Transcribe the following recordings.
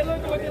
ಎಲ್ಲ ಹಿಂದೆ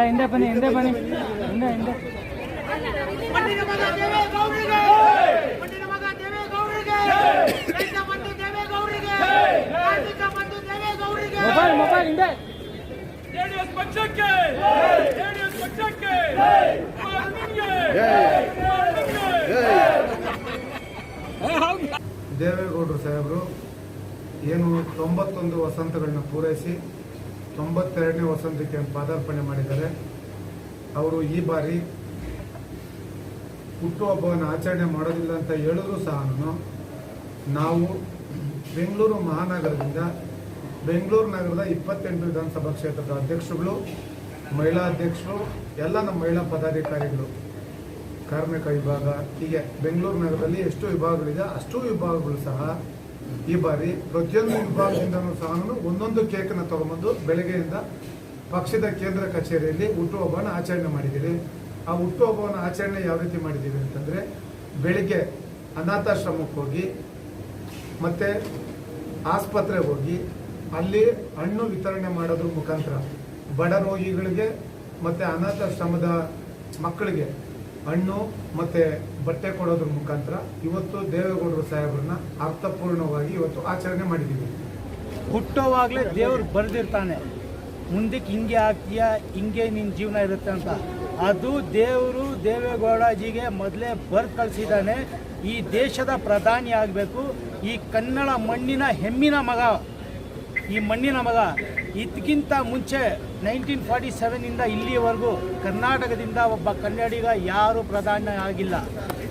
ಹಿಂದೆ ಬನ್ನಿ ಹಿಂದೆ ಹಿಂದೆ ಬಂಧು ದೇವೇಗೌಡರಿಗೆ ಕಾರ್ಮಿಕ ಬಂಧು ದೇವೇಗೌಡರಿಗೆ ಮೊಬೈಲ್ ಮೊಬೈಲ್ ಹಿಂದೆ ಜೆಡಿಎಸ್ ಪಕ್ಷಕ್ಕೆ ಜೆಡಿಎಸ್ ಪಕ್ಷಕ್ಕೆ ಏನು ತೊಂಬತ್ತೊಂದು ವಸಂತಗಳನ್ನ ಪೂರೈಸಿ ತೊಂಬತ್ತೆರಡನೇ ವಸಂತಕ್ಕೆ ಪಾದಾರ್ಪಣೆ ಮಾಡಿದ್ದಾರೆ. ಅವರು ಈ ಬಾರಿ ಹುಟ್ಟುಹಬ್ಬವನ್ನು ಆಚರಣೆ ಮಾಡೋದಿಲ್ಲ ಅಂತ ಹೇಳಿದ್ರು ಸಹ ನಾವು ಬೆಂಗಳೂರು ಮಹಾನಗರದಿಂದ ಬೆಂಗಳೂರು ನಗರದ ಇಪ್ಪತ್ತೆಂಟು ವಿಧಾನಸಭಾ ಕ್ಷೇತ್ರದ ಅಧ್ಯಕ್ಷರುಗಳು, ಮಹಿಳಾ ಅಧ್ಯಕ್ಷರು, ಎಲ್ಲ ನಮ್ಮ ಮಹಿಳಾ ಪದಾಧಿಕಾರಿಗಳು, ಕಾರ್ಮಿಕ ವಿಭಾಗ, ಹೀಗೆ ಬೆಂಗಳೂರು ನಗರದಲ್ಲಿ ಎಷ್ಟು ವಿಭಾಗಗಳಿದೆ, ಅಷ್ಟು ವಿಭಾಗಗಳು ಸಹ ಈ ಬಾರಿ ಪ್ರತಿಯೊಂದು ವಿಭಾಗದಿಂದನೂ ಸಹ ಒಂದೊಂದು ಕೇಕನ್ನು ತಗೊಂಬಂದು ಬೆಳಗ್ಗೆಯಿಂದ ಪಕ್ಷದ ಕೇಂದ್ರ ಕಚೇರಿಯಲ್ಲಿ ಹುಟ್ಟುಹಬ್ಬವನ್ನು ಆಚರಣೆ ಮಾಡಿದ್ದೀವಿ ಆ ಹುಟ್ಟುಹಬ್ಬವನ್ನು ಆಚರಣೆ ಯಾವ ರೀತಿ ಮಾಡಿದ್ದೀವಿ ಅಂತಂದರೆ ಬೆಳಿಗ್ಗೆ ಅನಾಥಾಶ್ರಮಕ್ಕೆ ಹೋಗಿ, ಮತ್ತೆ ಆಸ್ಪತ್ರೆಗೆ ಹೋಗಿ, ಅಲ್ಲಿ ಹಣ್ಣು ವಿತರಣೆ ಮಾಡೋದ್ರ ಮುಖಾಂತರ ಬಡ ರೋಗಿಗಳಿಗೆ ಮತ್ತೆ ಅನಾಥಾಶ್ರಮದ ಮಕ್ಕಳಿಗೆ ಹಣ್ಣು ಮತ್ತೆ ಬಟ್ಟೆ ಕೊಡೋದ್ರ ಮುಖಾಂತರ ಇವತ್ತು ದೇವೇಗೌಡರು ಸಾಹೇಬ್ರನ್ನ ಅರ್ಥಪೂರ್ಣವಾಗಿ ಇವತ್ತು ಆಚರಣೆ ಮಾಡಿದ್ದೀವಿ. ಹುಟ್ಟೋವಾಗಲೇ ದೇವ್ರು ಬರೆದಿರ್ತಾನೆ. ಮುಂದಕ್ಕೆ ಹಿಂಗೆ ಆಗ್ತೀಯ, ಹಿಂಗೆ ನಿನ್ನ ಜೀವನ ಇರುತ್ತೆ ಅಂತ. ಅದು ದೇವರು ದೇವೇಗೌಡಜಿಗೆ ಮೊದಲೇ ಬರೆದು ಕಳಿಸಿದ್ದಾನೆ. ಈ ದೇಶದ ಪ್ರಧಾನಿ ಆಗಬೇಕು. ಈ ಕನ್ನಡ ಮಣ್ಣಿನ ಹೆಮ್ಮಿನ ಮಗ. ಈ ಮಣ್ಣಿನ ಮಗ. ಇದಕ್ಕಿಂತ ಮುಂಚೆ ನೈನ್ಟೀನ್ ಫಾರ್ಟಿ ಸೆವೆನಿಂದ ಇಲ್ಲಿಯವರೆಗೂ ಕರ್ನಾಟಕದಿಂದ ಒಬ್ಬ ಕನ್ನಡಿಗ ಯಾರೂ ಪ್ರಧಾನ ಆಗಿಲ್ಲ.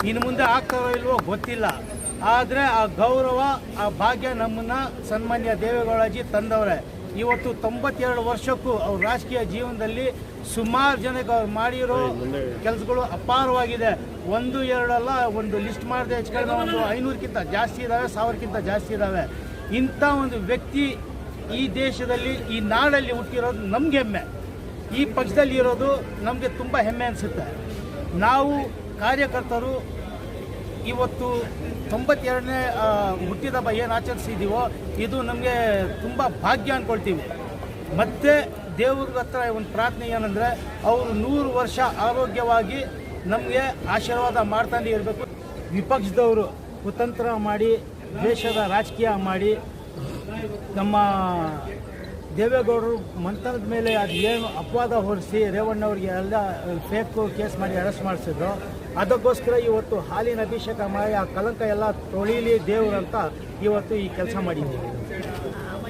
ಇನ್ನು ಮುಂದೆ ಆಗ್ತಾರೋ ಇಲ್ವೋ ಗೊತ್ತಿಲ್ಲ. ಆದರೆ ಆ ಗೌರವ, ಆ ಭಾಗ್ಯ ನಮ್ಮನ್ನು ಸನ್ಮಾನ್ಯ ದೇವೇಗೌಡಜಿ ತಂದವರೇ. ಇವತ್ತು ತೊಂಬತ್ತೆರಡು ವರ್ಷಕ್ಕೂ ಅವ್ರ ರಾಜಕೀಯ ಜೀವನದಲ್ಲಿ ಸುಮಾರು ಜನಕ್ಕೆ ಅವ್ರು ಮಾಡಿರೋ ಕೆಲಸಗಳು ಅಪಾರವಾಗಿದೆ. ಒಂದು, ಎರಡಲ್ಲ, ಒಂದು ಲಿಸ್ಟ್ ಮಾಡಿದೆ ಹೆಚ್ಚು ಕಡಿಮೆ ಒಂದು ಐನೂರಕ್ಕಿಂತ ಜಾಸ್ತಿ ಇದ್ದಾವೆ ಸಾವಿರಕ್ಕಿಂತ ಜಾಸ್ತಿ ಇದ್ದಾವೆ ಇಂಥ ಒಂದು ವ್ಯಕ್ತಿ ಈ ದೇಶದಲ್ಲಿ, ಈ ನಾಡಲ್ಲಿ ಹುಟ್ಟಿರೋದು ನಮ್ಗೆ ಹೆಮ್ಮೆ. ಈ ಪಕ್ಷದಲ್ಲಿ ಇರೋದು ನಮಗೆ ತುಂಬ ಹೆಮ್ಮೆ ಅನಿಸುತ್ತೆ. ನಾವು ಕಾರ್ಯಕರ್ತರು ಇವತ್ತು ತೊಂಬತ್ತೆರಡನೇ ಹುಟ್ಟಿದ ಹಬ್ಬ ಏನು ಆಚರಿಸಿದ್ದೀವೋ ಇದು ನಮಗೆ ತುಂಬ ಭಾಗ್ಯ ಅಂದ್ಕೊಳ್ತೀವಿ ಮತ್ತು ದೇವ್ರ ಹತ್ರ ಒಂದು ಪ್ರಾರ್ಥನೆ ಏನಂದರೆ, ಅವರು ನೂರು ವರ್ಷ ಆರೋಗ್ಯವಾಗಿ ನಮಗೆ ಆಶೀರ್ವಾದ ಮಾಡ್ತಾನೆ ಇರಬೇಕು. ವಿಪಕ್ಷದವರು ಕುತಂತ್ರ ಮಾಡಿ, ದೇಶದ ರಾಜಕೀಯ ಮಾಡಿ ನಮ್ಮ ದೇವೇಗೌಡರು ಮಂತ್ರದ ಮೇಲೆ ಅದು ಏನು ಅಪವಾದ ಹೊರಿಸಿ ರೇವಣ್ಣವ್ರಿಗೆ ಎಲ್ಲ ಫೇಕ್ ಕೇಸ್ ಮಾಡಿ ಅರೆಸ್ಟ್ ಮಾಡಿಸಿದ್ರು. ಅದಕ್ಕೋಸ್ಕರ ಇವತ್ತು ಹಾಲಿನ ಅಭಿಷೇಕ ಮಾಡಿ ಆ ಕಲಂಕ ಎಲ್ಲ ತೊಳಿಲಿ ದೇವರು ಅಂತ ಇವತ್ತು ಈ ಕೆಲಸ ಮಾಡಿದ್ದೀವಿ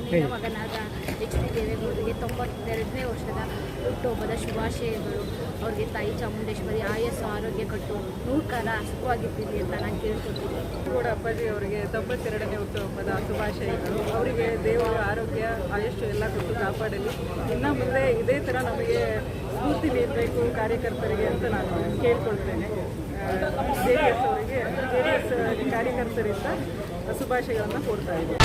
ಮಣ್ಣಿನ ಮಗನಾದ ಎಚ್ ಡಿ ದೇವೇಗೌಡರಿಗೆ ತೊಂಬತ್ತೆರಡನೇ ವರ್ಷದ ಹುಟ್ಟುಹಬ್ಬದ ಶುಭಾಶಯಗಳು. ಅವ್ರಿಗೆ ತಾಯಿ ಚಾಮುಂಡೇಶ್ವರಿ ಆಯಸ್ಸು ಆರೋಗ್ಯ ಕಟ್ಟು ನೂರು ಕಾಲ ಸುಖವಾಗಿರ್ತೀವಿ ಅಂತ ನಾನು ಕೇಳ್ಕೊತೀನಿ. ಕೂಡ ಅಪ್ಪಾಜಿ ಅವರಿಗೆ ತೊಂಬತ್ತೆರಡನೇ ಹುಟ್ಟುಹಬ್ಬದ ಶುಭಾಶಯಗಳು. ಅವರಿಗೆ ದೇವರ ಆರೋಗ್ಯ, ಆಯುಷ್ಯ ಎಲ್ಲ ಕೊಟ್ಟು ಕಾಪಾಡಲಿ. ಇನ್ನು ಮುಂದೆ ಇದೇ ಥರ ನಮಗೆ ಸ್ಫೂರ್ತಿ ನೀಡಬೇಕು ಕಾರ್ಯಕರ್ತರಿಗೆ ಅಂತ ನಾನು ಕೇಳ್ಕೊಳ್ತೇನೆ. ಜೆ ಡಿ ಎಸ್ ಅವರಿಗೆ, ಜೆ ಡಿ ಎಸ್ ಕಾರ್ಯಕರ್ತರಿಂದ ಶುಭಾಶಯಗಳನ್ನು ಕೊಡ್ತಾ ಇದ್ದೀನಿ.